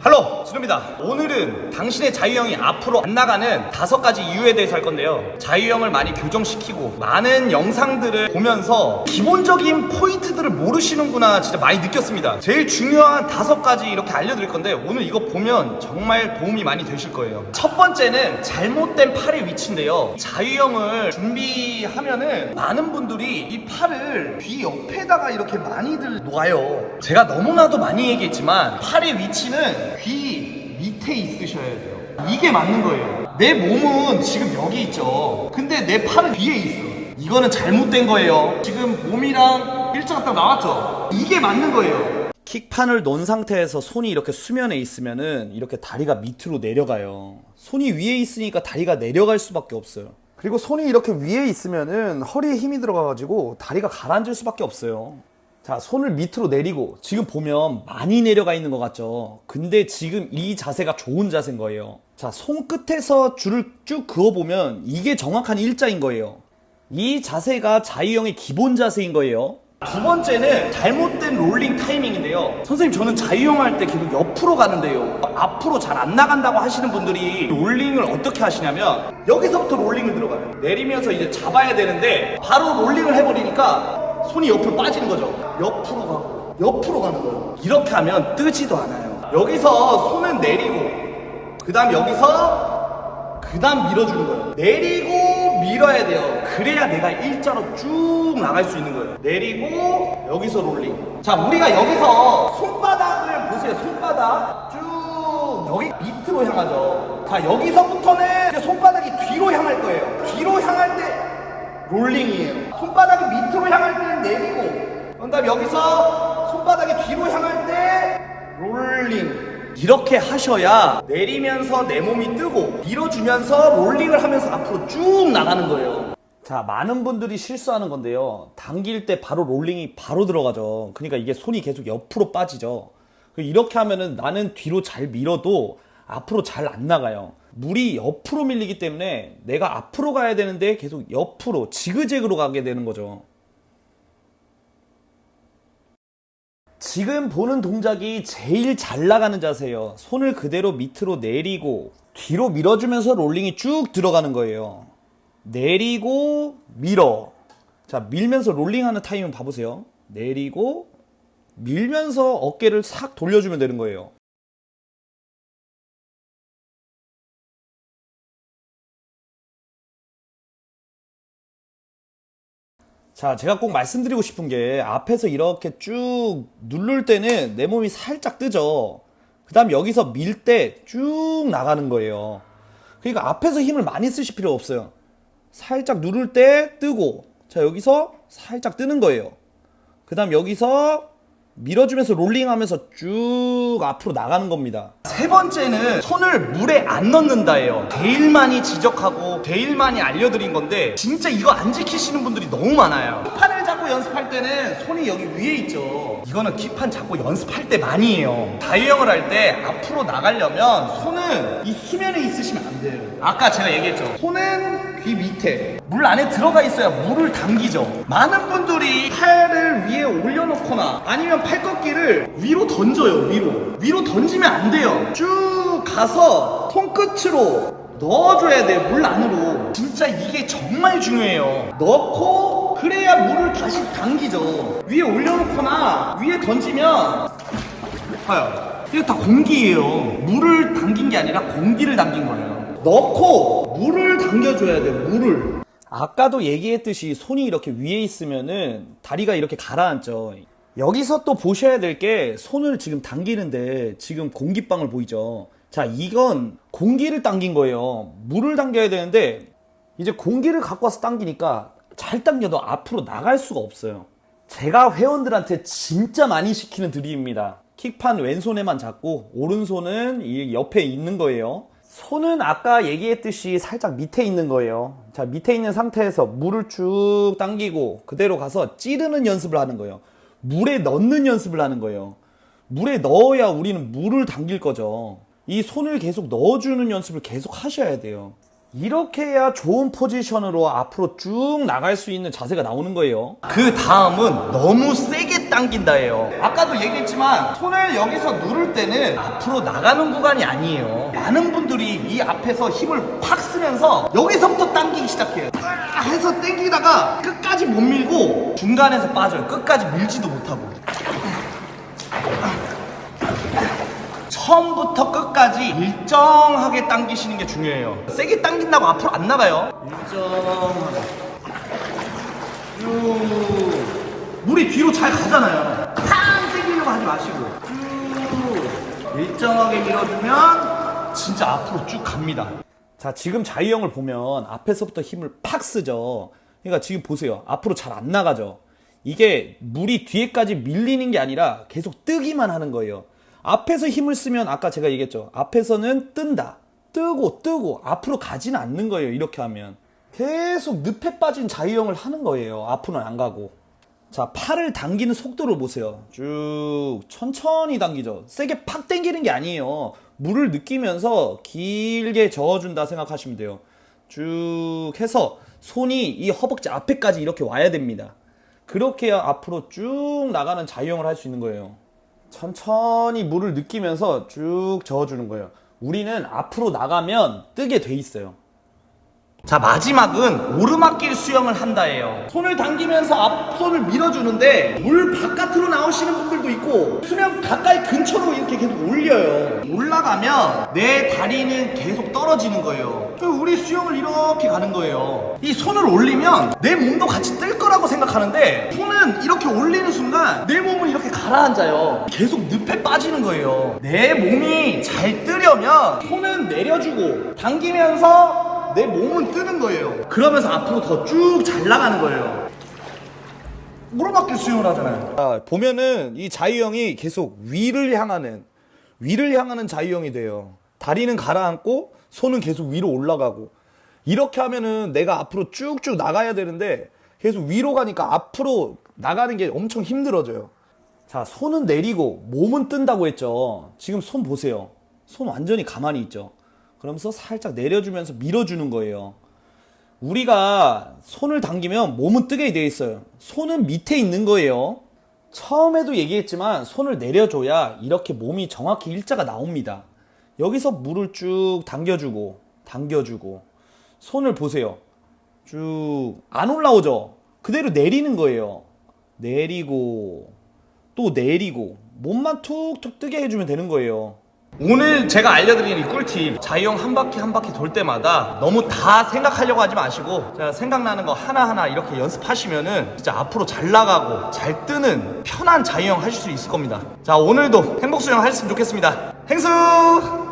할로 진우입니다. 오늘은 당신의 자유형이 앞으로 안 나가는 다섯 가지 이유에 대해서 할 건데요. 자유형을 많이 교정시키고 많은 영상들을 보면서 기본적인 포인트들을 모르시는구나 진짜 많이 느꼈습니다. 제일 중요한 다섯 가지 이렇게 알려드릴 건데 오늘 이거 보면 정말 도움이 많이 되실 거예요. 첫 번째는 잘못된 팔의 위치인데요. 자유형을 준비하면은 많은 분들이 이 팔을 귀 옆에다가 이렇게 많이들 놓아요. 제가 너무나도 많이 얘기했지만 팔의 위치는 귀 밑에 있으셔야 돼요. 이게 맞는 거예요. 내 몸은 지금 여기 있죠. 근데 내 팔은 뒤에 있어. 이거는 잘못된 거예요. 지금 몸이랑 일자가 딱 나왔죠. 이게 맞는 거예요. 킥판을 놓은 상태에서 손이 이렇게 수면에 있으면은 이렇게 다리가 밑으로 내려가요. 손이 위에 있으니까 다리가 내려갈 수밖에 없어요. 그리고 손이 이렇게 위에 있으면은 허리에 힘이 들어가가지고 다리가 가라앉을 수밖에 없어요. 자, 손을 밑으로 내리고 지금 보면 많이 내려가 있는 것 같죠? 근데 지금 이 자세가 좋은 자세인 거예요. 자, 손끝에서 줄을 쭉 그어보면 이게 정확한 일자인 거예요. 이 자세가 자유형의 기본 자세인 거예요. 두 번째는 잘못된 롤링 타이밍인데요. 선생님, 저는 자유형 할 때 계속 옆으로 가는데요. 앞으로 잘 안 나간다고 하시는 분들이 롤링을 어떻게 하시냐면 여기서부터 롤링을 들어가요. 내리면서 이제 잡아야 되는데 바로 롤링을 해버리니까 손이 옆으로 빠지는 거죠. 옆으로 가고 옆으로 가는 거예요. 이렇게 하면 뜨지도 않아요. 여기서 손은 내리고 그다음 여기서 그다음 밀어주는 거예요. 내리고 밀어야 돼요. 그래야 내가 일자로 쭉 나갈 수 있는 거예요. 내리고 여기서 롤링. 자, 우리가 여기서 손바닥을 보세요. 손바닥 쭉 여기 밑으로 향하죠. 자, 여기서부터는 손바닥이 뒤로 향할 거예요. 뒤로 향할 때 롤링이에요. 손바닥이 밑으로 향할 때는 내리고, 그런 다음 여기서 손바닥이 뒤로 향할 때 롤링. 이렇게 하셔야 내리면서 내 몸이 뜨고 밀어주면서 롤링을 하면서 앞으로 쭉 나가는 거예요. 자, 많은 분들이 실수하는 건데요. 당길 때 바로 롤링이 바로 들어가죠. 그러니까 이게 손이 계속 옆으로 빠지죠. 이렇게 하면은 나는 뒤로 잘 밀어도 앞으로 잘 안 나가요. 물이 옆으로 밀리기 때문에 내가 앞으로 가야 되는데 계속 옆으로 지그재그로 가게 되는 거죠. 지금 보는 동작이 제일 잘 나가는 자세예요. 손을 그대로 밑으로 내리고 뒤로 밀어주면서 롤링이 쭉 들어가는 거예요. 내리고 밀어. 자, 밀면서 롤링하는 타이밍 봐보세요. 내리고 밀면서 어깨를 싹 돌려주면 되는 거예요. 자, 제가 꼭 말씀드리고 싶은 게 앞에서 이렇게 쭉 누를 때는 내 몸이 살짝 뜨죠. 그 다음 여기서 밀 때 쭉 나가는 거예요. 그러니까 앞에서 힘을 많이 쓰실 필요 없어요. 살짝 누를 때 뜨고, 자, 여기서 살짝 뜨는 거예요. 그 다음 여기서 밀어주면서 롤링하면서 쭉 앞으로 나가는 겁니다. 세 번째는 손을 물에 안 넣는다예요. 제일 많이 지적하고 제일 많이 알려드린 건데 진짜 이거 안 지키시는 분들이 너무 많아요. 잡고 연습할 때는 손이 여기 위에 있죠. 이거는 키판 잡고 연습할 때 많이 해요. 자유형을 할 때 앞으로 나가려면 손은 이 수면에 있으시면 안 돼요. 아까 제가 얘기했죠. 손은 귀 밑에 물 안에 들어가 있어야 물을 당기죠. 많은 분들이 팔을 위에 올려놓거나 아니면 팔꺾기를 위로 던져요. 위로 위로 던지면 안 돼요. 쭉 가서 손끝으로 넣어줘야 돼요. 물 안으로. 진짜 이게 정말 중요해요. 넣고 그래야 물을 다시 당기죠. 위에 올려놓거나 위에 던지면 봐요. 이거 다 공기예요. 물을 당긴 게 아니라 공기를 당긴 거예요. 넣고 물을 당겨줘야 돼. 물을. 아까도 얘기했듯이 손이 이렇게 위에 있으면은 다리가 이렇게 가라앉죠. 여기서 또 보셔야 될 게 손을 지금 당기는데 지금 공기방울 보이죠? 자, 이건 공기를 당긴 거예요. 물을 당겨야 되는데 이제 공기를 갖고 와서 당기니까 잘 당겨도 앞으로 나갈 수가 없어요. 제가 회원들한테 진짜 많이 시키는 드립입니다. 킥판 왼손에만 잡고 오른손은 이 옆에 있는 거예요. 손은 아까 얘기했듯이 살짝 밑에 있는 거예요. 자, 밑에 있는 상태에서 물을 쭉 당기고 그대로 가서 찌르는 연습을 하는 거예요. 물에 넣는 연습을 하는 거예요. 물에 넣어야 우리는 물을 당길 거죠. 이 손을 계속 넣어주는 연습을 계속 하셔야 돼요. 이렇게 해야 좋은 포지션으로 앞으로 쭉 나갈 수 있는 자세가 나오는 거예요. 그 다음은 너무 세게 당긴다예요. 아까도 얘기했지만 손을 여기서 누를 때는 앞으로 나가는 구간이 아니에요. 많은 분들이 이 앞에서 힘을 팍 쓰면서 여기서부터 당기기 시작해요. 아 해서 당기다가 끝까지 못 밀고 중간에서 빠져요. 끝까지 밀지도 못하고. 처음부터 끝까지 일정하게 당기시는 게 중요해요. 세게 당긴다고 앞으로 안 나가요. 일정하게. 쭉 물이 뒤로 잘 가잖아요. 팡 당기려고 하지 마시고 쭉 일정하게 밀어주면 진짜 앞으로 쭉 갑니다. 자, 지금 자유형을 보면 앞에서부터 힘을 팍 쓰죠. 그러니까 지금 보세요. 앞으로 잘 안 나가죠. 이게 물이 뒤에까지 밀리는 게 아니라 계속 뜨기만 하는 거예요. 앞에서 힘을 쓰면 아까 제가 얘기했죠. 앞에서는 뜬다. 뜨고 뜨고 앞으로 가지는 않는 거예요. 이렇게 하면. 계속 늪에 빠진 자유형을 하는 거예요. 앞으로는 안 가고. 자, 팔을 당기는 속도를 보세요. 쭉 천천히 당기죠. 세게 팍 당기는 게 아니에요. 물을 느끼면서 길게 저어준다 생각하시면 돼요. 쭉 해서 손이 이 허벅지 앞에까지 이렇게 와야 됩니다. 그렇게 앞으로 쭉 나가는 자유형을 할 수 있는 거예요. 천천히 물을 느끼면서 쭉 저어주는 거예요. 우리는 앞으로 나가면 뜨게 돼 있어요. 자 마지막은 오르막길 수영을 한다예요. 손을 당기면서 앞손을 밀어주는데 물 바깥으로 나오시는 분들도 있고 수면 가까이 근처로 이렇게 계속 올려요. 올라가면 내 다리는 계속 떨어지는 거예요. 우리 수영을 이렇게 가는 거예요. 이 손을 올리면 내 몸도 같이 뜰 거라고 생각하는데 손은 이렇게 올리는 순간 내 몸은 이렇게 가라앉아요. 계속 늪에 빠지는 거예요. 내 몸이 잘 뜨려면 손은 내려주고 당기면서 내 몸은 뜨는 거예요. 그러면서 앞으로 더 쭉 잘 나가는 거예요. 오르막길 수영을 하잖아요. 자, 보면은 이 자유형이 계속 위를 향하는 위를 향하는 자유형이 돼요. 다리는 가라앉고 손은 계속 위로 올라가고 이렇게 하면은 내가 앞으로 쭉쭉 나가야 되는데 계속 위로 가니까 앞으로 나가는 게 엄청 힘들어져요. 자, 손은 내리고 몸은 뜬다고 했죠. 지금 손 보세요. 손 완전히 가만히 있죠. 그러면서 살짝 내려주면서 밀어주는 거예요. 우리가 손을 당기면 몸은 뜨게 돼 있어요. 손은 밑에 있는 거예요. 처음에도 얘기했지만 손을 내려줘야 이렇게 몸이 정확히 일자가 나옵니다. 여기서 물을 쭉 당겨주고, 당겨주고, 손을 보세요. 쭉, 안 올라오죠? 그대로 내리는 거예요. 내리고, 또 내리고, 몸만 툭툭 뜨게 해주면 되는 거예요. 오늘 제가 알려드리는 이 꿀팁 자유형 한 바퀴 한 바퀴 돌 때마다 너무 다 생각하려고 하지 마시고 제가 생각나는 거 하나하나 이렇게 연습하시면은 진짜 앞으로 잘 나가고 잘 뜨는 편한 자유형 하실 수 있을 겁니다. 자 오늘도 행복 수영 하셨으면 좋겠습니다. 행수